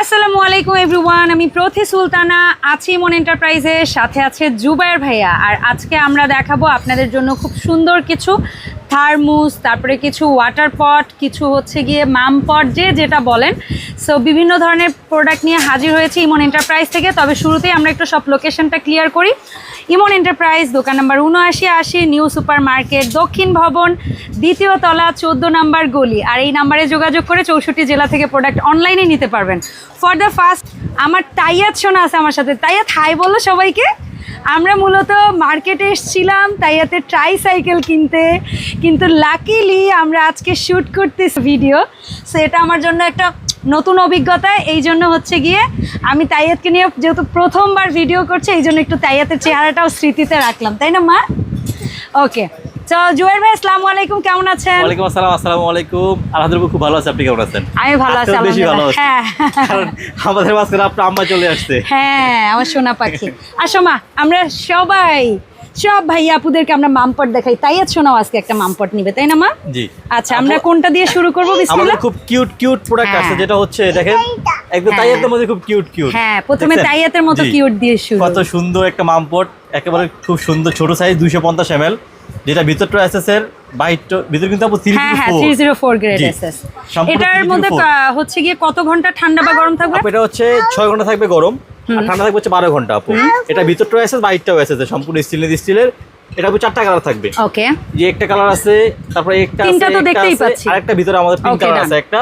আসসালামু আলাইকুম এভরিওয়ান আমি প্রথি সুলতানা, আছি মন এন্টারপ্রাইজের সাথে আছে জুবায়ের ভাইয়া। আর আজকে আমরা দেখাবো আপনাদের জন্য খুব সুন্দর কিছু থার্মুস, তারপরে কিছু ওয়াটার পট কিছু হচ্ছে গিয়ে মাম পট যে যেটা বলেন। সো বিভিন্ন ধরনের প্রোডাক্ট নিয়ে হাজির হয়েছে ইমন এন্টারপ্রাইজ থেকে। তবে শুরুতেই আমরা একটু সব লোকেশনটা ক্লিয়ার করি। ইমন এন্টারপ্রাইজ দোকান নাম্বার উনআশি আশি নিউ সুপার মার্কেট দক্ষিণ ভবন, দ্বিতীয় তলা, চোদ্দ নাম্বার গলি। আর এই নাম্বারে যোগাযোগ করে চৌষট্টি জেলা থেকে প্রোডাক্ট অনলাইনে নিতে পারবেন। ফর দ্য ফার্স্ট আমার তাইয়াত শোনা আছে আমার সাথে। তাইয়াত হাই বলো সবাইকে। আমরা মূলত মার্কেটে এসেছিলাম তাইয়াতে ট্রাই সাইকেল কিনতে। কিন্তু লাকিলি আমরা আজকে শ্যুট করতেছি ভিডিও সো এটা আমার জন্য একটা নতুন অভিজ্ঞতা, এই জন্য হচ্ছে গিয়ে আমি তাইয়াতকে নিয়ে যেহেতু প্রথমবার ভিডিও করছে, এই জন্য একটু তাইয়াতের চেহারাটাও স্মৃতিতে রাখলাম। তাই না, মা? ওকে তো জুয়ের ভাই আসসালামু আলাইকুম কেমন আছেন? ওয়ালাইকুম আসসালাম আসসালামু আলাইকুম। আলহামদুলিল্লাহ খুব ভালো আছে। আপনি কেমন আছেন? আমি ভালো আছি বেশি ভালো আছি। হ্যাঁ। কারণ আমাদের মাঝখানে আপনার আম্মা চলে আসছে। হ্যাঁ আমার সোনা পাখি। আসো মা আমরা সবাই সব ভাই আপুদেরকে আমরা মামপট দেখাই। তাই আজ শোনাও আজকে একটা মামপট নিবে তাই না মা? জি। আচ্ছা আমরা কোনটা দিয়ে শুরু করব? আমাদের খুব কিউট কিউট প্রোডাক্ট হ্যাঁ। আছে যেটা হচ্ছে দেখেন একদম হ্যাঁ। তাইয়াতের মধ্যে খুব কিউট কিউট। হ্যাঁ প্রথমে তাইয়াতের মতো কিউট দিয়ে শুরু। কত সুন্দর একটা মামপট একেবারে খুব সুন্দর ছোট সাইজ দুইশো পঞ্চাশ এম যেটা ভিতরটা এসএস এর বাইরটা ভিতর কিন্তু আপু থ্রি হ্যাঁ হ্যাঁ three zero four grade SS এটার মধ্যে হচ্ছে গিয়ে কত ঘণ্টা ঠান্ডা বা গরম থাকবে? এটা হচ্ছে ছয় ঘণ্টা থাকবে গরম আর ঠান্ডা থাকবে হচ্ছে বারো ঘণ্টা আপু। এটা ভিতরটা এসএস বাইরটাও এসএস সম্পূর্ণ স্টিলের স্টিলের এটা আপু চারটা কালার থাকবে। ওকে যে একটা কালার আছে তারপরে একটা আছে তিনটা তো দেখতেই পাচ্ছি। আরেকটা ভিতরে আমাদের পিঙ্ক কালার আছে একটা।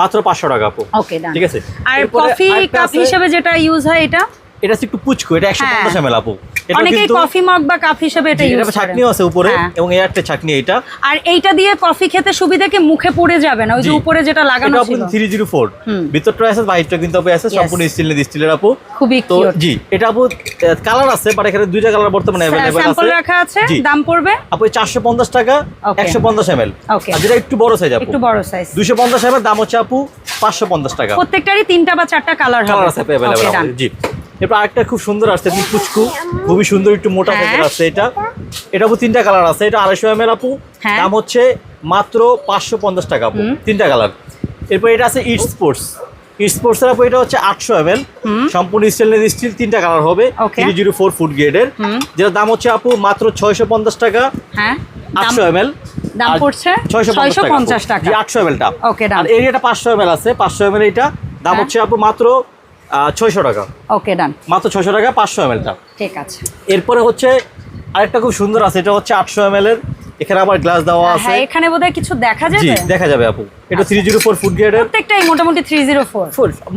মাত্র পাঁচশো টাকা আপু। ওকে ঠিক আছে? আর কফি কাপ হিসেবে যেটা ইউজ হয় এটা? এটা একটু পুচকু এটা একশো হ্যাঁ। পঞ্চাশ আপু। এটা কফি মগ বা কাপ হিসেবে এটা ইউজ এটা ছাকনিও আছে উপরে হ্যাঁ। এবং এই একটা ছাকনি এটা। আর এইটা দিয়ে কফি খেতে সুবিধা কি? মুখে পড়ে যাবে না ওই যে উপরে যেটা লাগানো এটা ছিল। ফোর হুম। ভিতরটা আছে বাইরটা কিন্তু আপু আছে সম্পূর্ণ স্টিলের স্টিলের আপু। খুবই তো জি এটা আপু কালার আছে বাট এখানে দুইটা কালার বর্তমানে অ্যাভেলেবেল স্যাম্পল রাখা আছে দাম পড়বে? আপু চারশো পঞ্চাশ টাকা Okay. একশো পঞ্চাশ এম এল আর যেটা একটু বড় সাইজ আপু। একটু বড় সাইজ দুশো পঞ্চাশ দাম হচ্ছে আপু পাঁচশো পঞ্চাশ টাকা। প্রত্যেকটারই তিনটা বা চারটা কালার হবে। কালার আছে Okay, জি। এরপর আরেকটা খুব সুন্দর আসছে আপনি কুচকু খুবই সুন্দর একটু মোটা হ্যাঁ। সাইজের আছে এটা। এটা আপু তিনটা কালার আছে এটা আড়াইশো এম আপু। হ্যাঁ। দাম হচ্ছে মাত্র পাঁচশো পঞ্চাশ টাকা আপু তিনটা কালার। এরপর এটা আছে ইট স্পোর্টস স্পোর্টসের আপু এটা হচ্ছে আটশো এম সম্পূর্ণ স্টেনলেস স্টিল তিনটা কালার হবে। জিরো ফোর ফুট গ্রেডের। যেটার দাম হচ্ছে আপু মাত্র ছয়শো পঞ্চাশ টাকা। হ্যাঁ। আটশো দাম এম এল দাম পড়ছে ছয়শো 650 টাকা। আটশো এম এলটা Okay, done. আর এরিয়াটা পাঁচশো এম এল আছে পাঁচশো এম এল এটা দাম হ্যাঁ। হচ্ছে আপু মাত্র ছয়শো টাকা। ওকে ডান। মাত্র ছয়শো টাকা পাঁচশো এম এলটা ঠিক আছে। এরপরে হচ্ছে আরেকটা খুব সুন্দর আছে এটা হচ্ছে আটশো এম এর। এখানে আবার গ্লাস দেওয়া আছে। হ্যাঁ এখানে বোধহয় কিছু দেখা জি যাবে? দেখা যাবে আপু। এটা থ্রি জিরো ফোর ফুড গ্রেডের প্রত্যেকটাই মোটামুটি থ্রি জিরো ফোর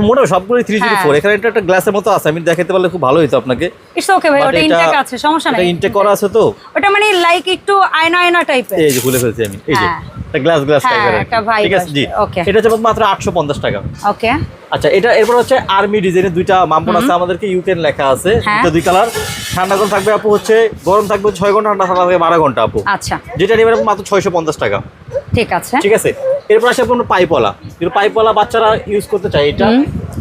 মোটামুটি সবগুলোই থ্রি জিরো হ্যাঁ। ফোর এখানে এটা একটা গ্লাসের মতো আছে আমি দেখাতে পারলে খুব ভালো হতো আপনাকে। ইটস ওকে ভাই ওটা ইনটেক আছে সমস্যা এটা নাই ইনটেক করা আছে তো। ওটা মানে লাইক একটু আয়না আয়না টাইপের এই যে খুলে ফেলছি আমি এই যে। হ্যাঁ। গ্লাস গ্লাস হ্যাঁ, টাইপের ঠিক আছে? জি। এটা হচ্ছে মাত্র আটশো পঞ্চাশ টাকা। ওকে আচ্ছা এটা এরপর হচ্ছে আর্মি ডিজাইনের দুইটা মাম্পন আছে আমাদেরকে ইউকেন লেখা আছে। হ্যাঁ। দুটো দুই কালার ঠান্ডা গরম থাকবে আপু হচ্ছে গরম থাকবে ছয় ঘণ্টা ঠান্ডা থাকবে বারো ঘণ্টা আপু। আচ্ছা। যেটা নেবেন মাত্র ছয়শো পঞ্চাশ টাকা। ঠিক আছে। ঠিক আছে? এরপর আসে আপনার পাইপলা কিন্তু পাইপলা বাচ্চারা ইউজ করতে চায় এটা।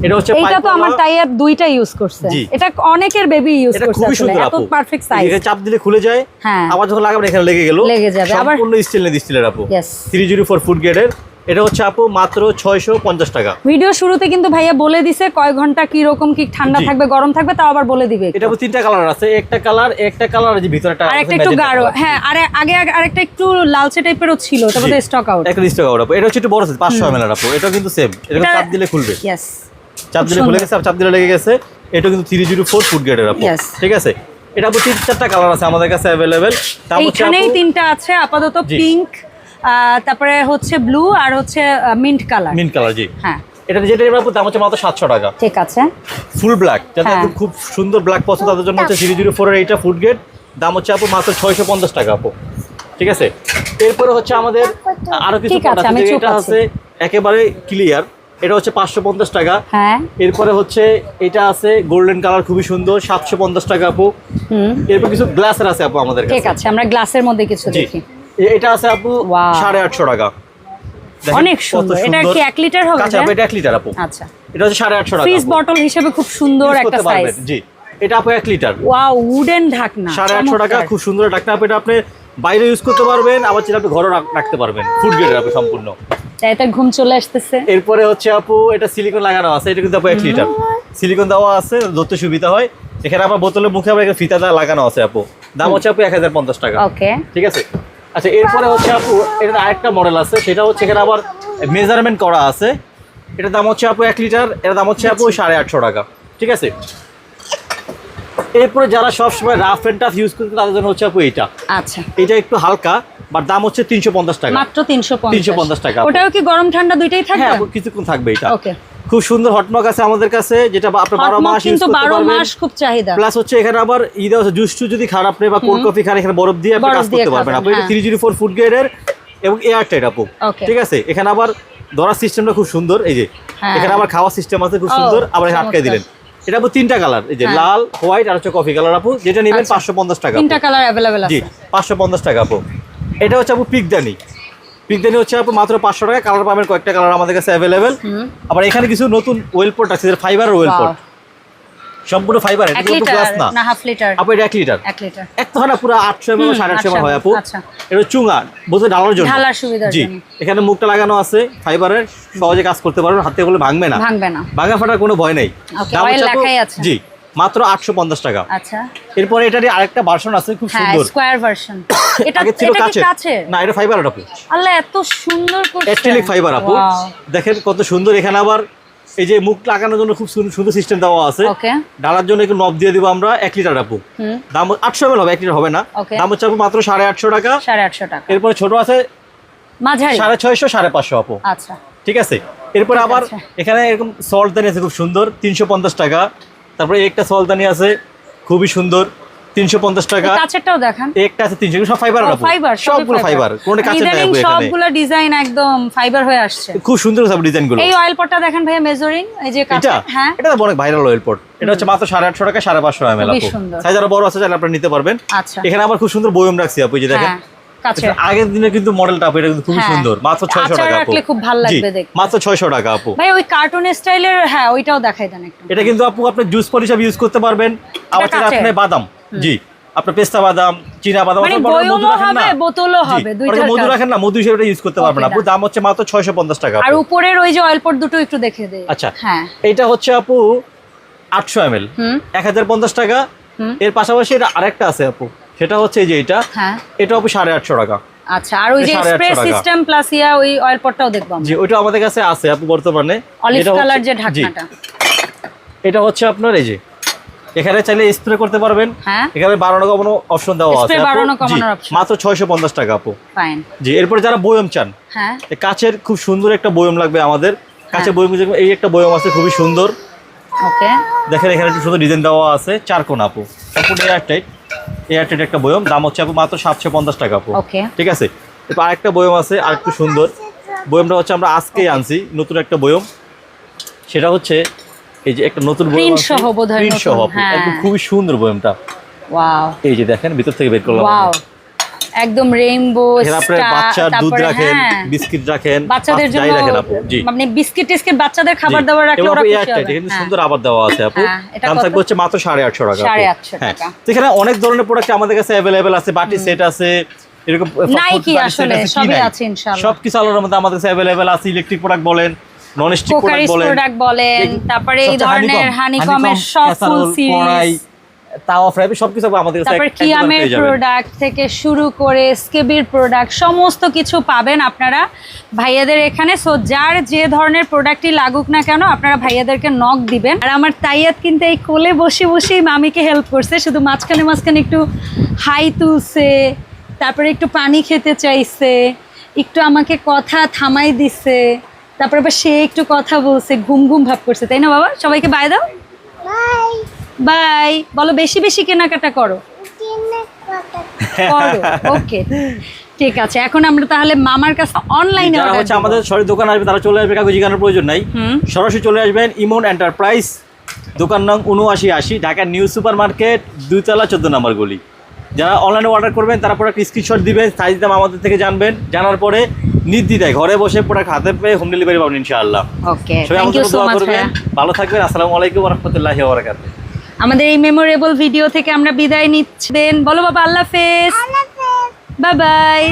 এটা হচ্ছে এটা তো আমার টায়ার দুইটা ইউজ করছে। এটা অনেকের বেবি ইউজ করছে খুবই খুব সুন্দর আপু। পারফেক্ট সাইজ এটা চাপ দিলে খুলে যায় হ্যাঁ। আবার যখন লাগাবেন এখানে লেগে গেল। লেগে যাবে, আবার- সম্পূর্ণ স্টিলের স্টিলের আপু। Yes. Three zero four foot গ্রেডের এটা হচ্ছে আপু মাত্র ছয়শো পঞ্চাশ টাকা। ভিডিও শুরুতে কিন্তু ভাইয়া বলে দিছে কয় ঘণ্টা কি রকম কি ঠান্ডা থাকবে গরম থাকবে তাও আবার বলে দিবে এটা তিনটা কালার আছে একটা কালার একটা কালার যে ভিতরে একটা আর একটা একটু গাঢ় হ্যাঁ আরে আগে আরেকটা একটু লালচে টাইপেরও ছিল তারপরে স্টক আউট একটা লিস্ট আপু। এটা হচ্ছে একটু বড় সাইজ পাঁচশো এমএল আপু। এটা কিন্তু সেম এটা চাপ দিলে খুলবে। ইয়েস চাপ দিলে খুলে গেছে আর চাপ দিলে লেগে গেছে এটা কিন্তু থ্রি জিরো ফোর ফুট গ্রেডের আপু। ঠিক আছে? এটা আপু তিন চারটা কালার আছে আমাদের কাছে হচ্ছে এইখানেই আপু তিনটা আছে আপাতত পিঙ্ক তারপরে হচ্ছে ব্লু আর হচ্ছে মিন্ট কালার মিন্ট কালার জি। হ্যাঁ। এটা যেটা এবার দাম হচ্ছে মাত্র সাতশো টাকা। ঠিক আছে। ফুল ব্ল্যাক যাদের হ্যাঁ। খুব সুন্দর ব্ল্যাক পছন্দ তাদের জন্য হচ্ছে থ্রি জিরো ফোরের এইটা ফুড গ্রেড দাম হচ্ছে আপু মাত্র ছয়শো পঞ্চাশ টাকা আপু। ঠিক আছে? এরপরে হচ্ছে আমাদের আরও কিছু এটা আছে একেবারে ক্লিয়ার এটা হচ্ছে পাঁচশো পঞ্চাশ টাকা। হ্যাঁ। এরপরে হচ্ছে এটা আছে গোল্ডেন কালার খুবই সুন্দর। সাতশো পঞ্চাশ টাকা আপু। এরপর কিছু গ্লাসের আছে আপু আমাদের ঠিক আছে আমরা গ্লাসের মধ্যে কিছু দেখি। এটা আছে আপু সাড়ে আটশো টাকা। অনেক সুন্দর। এটা কি এক লিটার হবে কাঁচা এটা? এক লিটার আপু। আচ্ছা। এটা হচ্ছে সাড়ে আটশো টাকা ফ্রিজ বটল হিসেবে খুব সুন্দর একটা সাইজ জি। এটা আপু এক লিটার। ওয়াও উডেন ঢাকনা। সাড়ে আটশো টাকা খুব সুন্দর ডাক্তার এটা আপনি বাইরে ইউজ করতে পারবেন আবার যেটা আপনি ঘরে রাখতে পারবেন। ফুড গ্রেডের আপনি সম্পূর্ণ। তাই ঘুম চলে আসতেছে। এরপরে হচ্ছে আপু এটা সিলিকন লাগানো আছে। এটা কিন্তু আপু এক লিটার। সিলিকন দেওয়া আছে ধরতে সুবিধা হয়। এখানে আবার বোতলের মুখে আবার ফিতা লাগানো আছে আপু। দাম হচ্ছে আপু এক হাজার পঞ্চাশ টাকা। ওকে ঠিক আছে? আচ্ছা এরপরে হচ্ছে আপু এটার আরেকটা মডেল আছে সেটা হচ্ছে এখানে আবার মেজারমেন্ট করা আছে। এটার দাম হচ্ছে আপু এক লিটার এটার দাম হচ্ছে আপু সাড়ে আটশো টাকা ঠিক আছে? এরপরে যারা সবসময় রাফ অ্যান্ড টাফ ইউজ করতে তাদের জন্য হচ্ছে আপু এইটা। আচ্ছা। এটা একটু হালকা বাট দাম হচ্ছে তিনশো পঞ্চাশ টাকা। মাত্র তিনশো 350 টাকা। ওটাও কি গরম ঠান্ডা দুইটাই হ্যাঁ থাকবে? আপু কিছুক্ষণ থাকবে এটা। ওকে। খুব সুন্দর হটমগ আছে আমাদের কাছে যেটা বা- আপনি বারো মাস ইউজ করতে পারবেন। মাস খুব চাহিদা। প্লাস হচ্ছে এখানে আবার ঈদ আছে জুস টু যদি খারাপ নেই বা কোল্ড কফি খান এখানে বরফ দিয়ে আপনি কাজ করতে পারবেন। আপনি। থ্রি জিরো ফোর ফুড গ্রেডের এবং এয়ার টাইট আপু। ঠিক আছে? এখানে আবার ধরার সিস্টেমটা খুব সুন্দর এই যে। হ্যাঁ। এখানে আবার খাওয়ার সিস্টেম আছে খুব সুন্দর। আবার আটকে দিলেন। এটা আপু তিনটা কালার এই যে হ্যাঁ। লাল হোয়াইট আর হচ্ছে কফি কালার আপু যেটা নেবেন আচ্ছা। পাঁচশো পঞ্চাশ টাকা। তিনটা কালার অ্যাভেলেবেল জি আছে। পাঁচশো পঞ্চাশ টাকা আপু। এটা হচ্ছে আপু পিকদানি। পিকদানি হচ্ছে আপু মাত্র পাঁচশো টাকা কালার পাবেন কয়েকটা কালার আমাদের কাছে অ্যাভেলেবেল আবার এখানে কিছু নতুন ওয়েল পোর্ট আছে ফাইবার ওয়েল পোর্ট সম্পূর্ণ ফাইবার এটা কিন্তু গ্লাস না। না হাফ লিটার আপু এটা এক লিটার এক লিটার এক তো হয় না পুরো আটশো এমএল হুম, সাড়ে আটশো এমএল 800 হয় আপু। আচ্ছা। এটা চুঙা বলতে ঢালার জন্য। ঢালার সুবিধার জি জন্য। এখানে মুখটা লাগানো আছে ফাইবারের সহজে কাজ করতে পারবেন হাতে বলে ভাঙবে না। ভাঙবে না। ভাঙা ফাটার কোনো ভয় নেই। লেখাই আছে। জি। মাত্র আটশো পঞ্চাশ টাকা। আচ্ছা। এরপরে এটারই আরেকটা ভার্সন আছে খুব হ্যাঁ সুন্দর। স্কোয়ার ভার্সন এটা ছিল কাছে না এটা ফাইবার আপু আল্লাহ এত সুন্দর করছে অ্যাক্রিলিক ফাইবার আপু দেখেন কত সুন্দর। এখানে আবার এই যে মুখ লাগানোর জন্য খুব সুন্দর- সিস্টেম দেওয়া আছে। ডালার জন্য একটু নব দিয়ে দিব আমরা এক লিটার আপু দাম আটশো এমএল হবে এক লিটার হবে না. দাম হচ্ছে আপু মাত্র সাড়ে আটশো টাকা। সাড়ে আটশো টাকা। এরপরে ছোট আছে সাড়ে ছয়শো সাড়ে পাঁচশো আপু আচ্ছা। ঠিক আছে? এরপরে আবার এখানে এরকম সল্টদানি আছে খুব সুন্দর তিনশো পঞ্চাশ টাকা। তারপরে একটা সল্টদানি আছে খুবই সুন্দর তিনশো পঞ্চাশ টাকা। এই কাছেরটাও দেখান। একটা আছে তিনশো সব ফাইবার ফাইবার সবগুলো ফাইবার কোনটা কাছে সবগুলো ডিজাইন একদম ফাইবার হয়ে আসছে। খুব সুন্দর সব ডিজাইনগুলো এই অয়েল পটটা দেখেন ভাইয়া মেজারিং এই যে এটা? হ্যাঁ। এটা তো অনেক ভাইরাল অয়েল পট এটা হচ্ছে মাত্র সাড়ে আটশো টাকা সাড়ে পাঁচশো এম এল খুবই আপু। সুন্দর। সাইজ আরও বড় আছে চাইলে আপনারা নিতে পারবেন। আচ্ছা। এখানে আবার খুব সুন্দর বয়ম রাখছি আপু যে দেখেন। হ্যাঁ। কাছে। আগের দিনে কিন্তু মডেলটা আপু এটা কিন্তু খুবই হ্যাঁ। সুন্দর। মাত্র ছয়শো আচার টাকা আপু। রাখলে খুব ভালো লাগবে দেখতে। মাত্র ছয়শো টাকা আপু। ভাই ওই কার্টুন স্টাইলের হ্যাঁ ওইটাও দেখাই দেন একটু। এটা কিন্তু আপু আপনি জুস পলি হিসাবে ইউজ করতে পারবেন। আবার চাইলে আপনি বাদাম। জি আপনার পেস্তা বাদাম চীনা বাদাম মানে মধু রাখেন না? হবে, বোতলও হবে, অনেকে মধু রাখেন না মধু হিসেবে ইউজ করতে পারবেন আপু। দাম হচ্ছে মাত্র ছয়শো পঞ্চাশ টাকা আর উপরের ওই যে অয়েল পট দুটো একটু দেখে দে। আচ্ছা হ্যাঁ। এটা হচ্ছে আপু আটশো এম এল। হুম। এক হাজার পঞ্চাশ টাকা। এর পাশাপাশি এটা আরেকটা আছে আপু। সেটা হচ্ছে এই যে এটা হ্যাঁ। এটা আপু সাড়ে আটশো টাকা। আচ্ছা আর ওই যে স্প্রে সিস্টেম প্লাস ইয়া ওই অয়েল পটটাও দেখব আমরা। জি ওইটা আমাদের কাছে আছে আপু বর্তমানে। অলিভ কালার যে ঢাকনাটা। এটা হচ্ছে আপনার এই যে এখানে চাইলে স্প্রে করতে পারবেন। হ্যাঁ। এখানে বাড়ানো কমানো অপশন দেওয়া আছে। মাত্র ছয়শো পঞ্চাশ টাকা আপু। ফাইন জি এরপরে যারা বয়ম চান হ্যাঁ। এই কাচের খুব সুন্দর একটা বয়ম লাগবে আমাদের। কাছের হ্যাঁ। বয়ম যেরকম এই একটা বয়ম আছে খুবই সুন্দর। ওকে দেখেন এখানে সুন্দর ডিজাইন দেওয়া আছে চার কোন আপু। সম্পূর্ণ এয়ারটাইট এয়ারটাইট একটা বয়ম দাম হচ্ছে আপু মাত্র সাতশো পঞ্চাশ টাকা আপু। ঠিক আছে? এরপর আরেকটা বয়ম আছে আরেকটু সুন্দর। বয়মটা হচ্ছে আমরা আজকেই আনছি নতুন একটা বয়ম সেটা হচ্ছে এই যে একটা নতুন বয়ম সহ বোধহয়। হ্যাঁ। খুবই সুন্দর বয়মটা এই যে দেখেন ভিতর থেকে বের করলাম একদম রেইনবো দুধ রাখেন হ্যাঁ বিস্কিট রাখেন বাচ্চাদের জন্য মানে বিস্কিট টিস্কিট বাচ্চাদের খাবার দাবার রাখলে ওরা খুশি হবে হ্যাঁ। সুন্দর আবার দেওয়া আছে আপু হ্যাঁ, দাম থাকবে হচ্ছে মাত্র সাড়ে আটশো টাকা 850 হ্যাঁ। টাকা। এখানে অনেক ধরনের প্রোডাক্ট আমাদের কাছে অ্যাভেলেবেল আছে বাটি সেট আছে এরকম নাই কি বাটি set আসলে? সবই আছে ইনশাআল্লাহ। সবকিছু আলোর মধ্যে আমাদের কাছে অ্যাভেলেবেল আছে ইলেকট্রিক প্রোডাক্ট বলেন নন স্টিক প্রোডাক্ট বলেন তারপরে এই ধরনের হানিকমের সব ফুল সিরিজ তাওয়া ফ্রাই সবকিছু আমাদের কাছে তারপর এক- এক দোকানে কিয়ামের প্রোডাক্ট থেকে শুরু করে স্কেবির প্রোডাক্ট সমস্ত কিছু পাবেন আপনারা। ভাইয়াদের এখানে সো যার যে ধরনের প্রোডাক্টই লাগুক না কেন আপনারা ভাইয়াদেরকে নক দিবেন। আর আমার তাইয়াত কিন্তু এই কোলে বসে বসেই মামিকে হেল্প করছে শুধু মাঝখানে মাঝখানে একটু হাই তুলছে তারপরে একটু পানি খেতে চাইছে একটু আমাকে কথা থামাই দিছে তারপরে আবার সে একটু কথা বলছে ঘুম ঘুম ভাব করছে। তাই না বাবা? সবাইকে বাই দাও। Bye bye. বলো বেশি বেশি কেনাকাটা করো। ওকে। ঠিক আছে এখন আমরা তাহলে মামার কাছে অনলাইনে যারা হচ্ছে আমাদের সরি দোকান আসবে তারা চলে আসবে কাগজ জানার প্রয়োজন নাই। সরাসরি চলে আসবেন ইমন এন্টারপ্রাইজ দোকান নং উনআশি আশি ঢাকা নিউ সুপার মার্কেট দুইতলা চোদ্দ নম্বর গলি। যারা অনলাইনে অর্ডার করবেন তারা প্রোডাক্ট স্ক্রিনশট দিবেন সাইজ দাম আমাদের থেকে জানবেন। জানার পরে নির্দ্বিধায় ঘরে বসে প্রোডাক্ট হাতে পেয়ে হোম ডেলিভারি পাবেন ইনশাআল্লাহ। ওকে সবাই আমাদের সো দোয়া মাচ করবেন। ভালো থাকবেন আসসালামু আলাইকুম রহমতুল্লাহি ওবরাকাতুহু আমাদের এই মেমোরেবল ভিডিও থেকে আমরা বিদায় নিচ্ছি। বলো বাবা আল্লাহ বাবাই বাই বাই